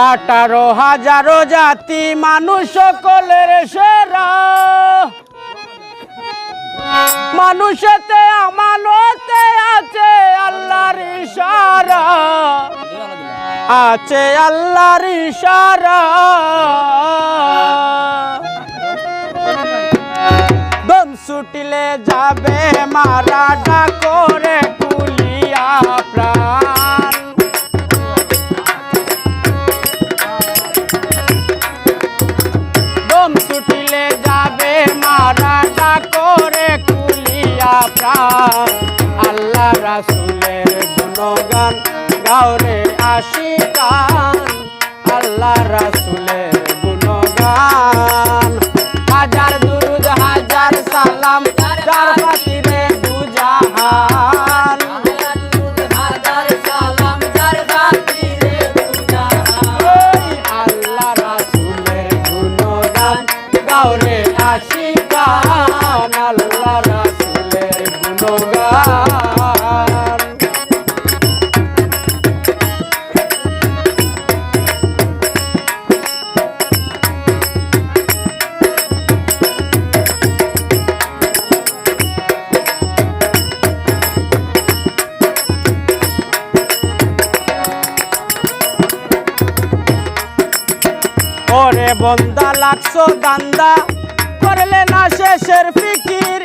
আঠারো হাজারো জাতি মানুষ সকলের সেরা। মানুষেতে আমানতে আছে আল্লাহর ইশারা। আছে আল্লাহর ইশারা। দম ছুটিলে যাবে মারা ডাকরে কুলিয়া প্রাণ। দম ছুটিলে যাবে মারা ডাকরে কুলিয়া প্রাণ। আল্লাহ রাসুলের গুণগান গাওরে আশিকান। আল্লাহ রাসুলের গুণগান গাওরে আশিকান আল্লাহ রাসুলের গুণগান। বন্দা লাগছো দান্দা। করলে না শেষের ফিকির।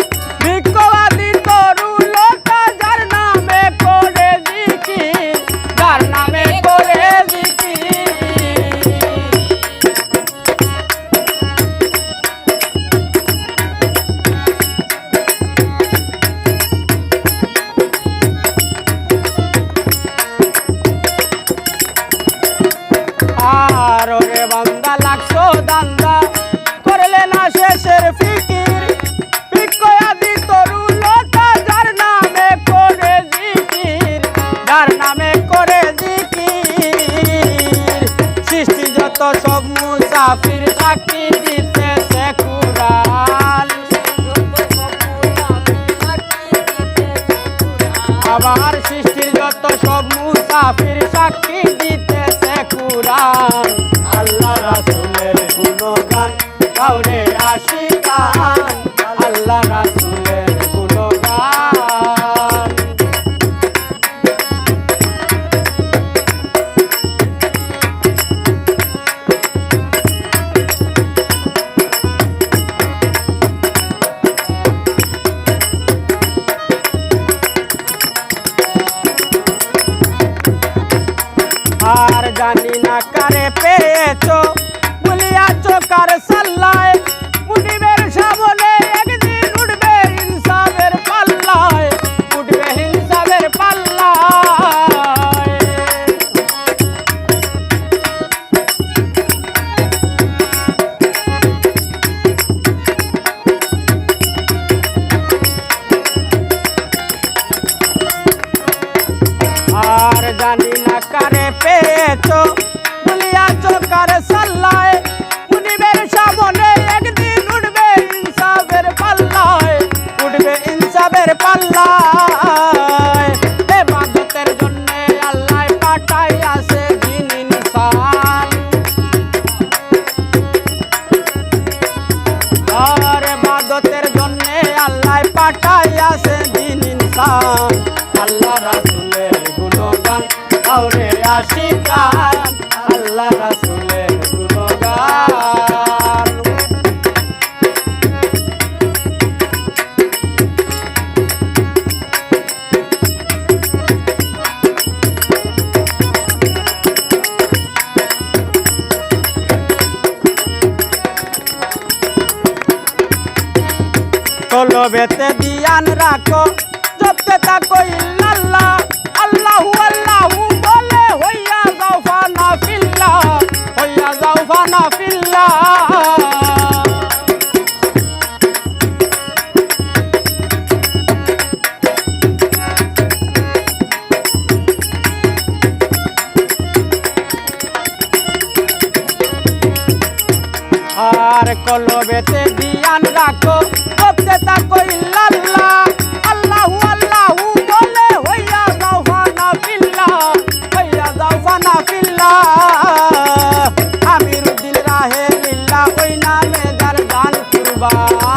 মুসাফির দিতে সে কুরান আবার সৃষ্টির যত সব মুসাফির সাক্ষী দিতেছে কুরান আল্লাহ রাসুলের আর জানি না কারে পেয়েছ। আর জানি না কারে পেয়েছ। বলিয়াছো কারে সাল্লায় মুনিবের সামনে, একদিন উঠবে ইনসাফের পাল্লায়, উঠবে ইনসাফের পাল্লায়। আল্লাহ পাঠাই আছে দিন ইনসান। আর বাদতের জন্য আল্লাহ পাঠাই আছে দিন ইনসান। আল্লাহ আউরে আশিকান আল্লাহ রাসুলের গুণগান। চলো বেতে দিয়ান রাখো জপতে থাকো ইল্লাল্লাহ আর কলবেতে দিয়ান রাখো জপতে থাকো ইল্লাল্লাহ বিল্লা কইনা মেদার গান কুরবান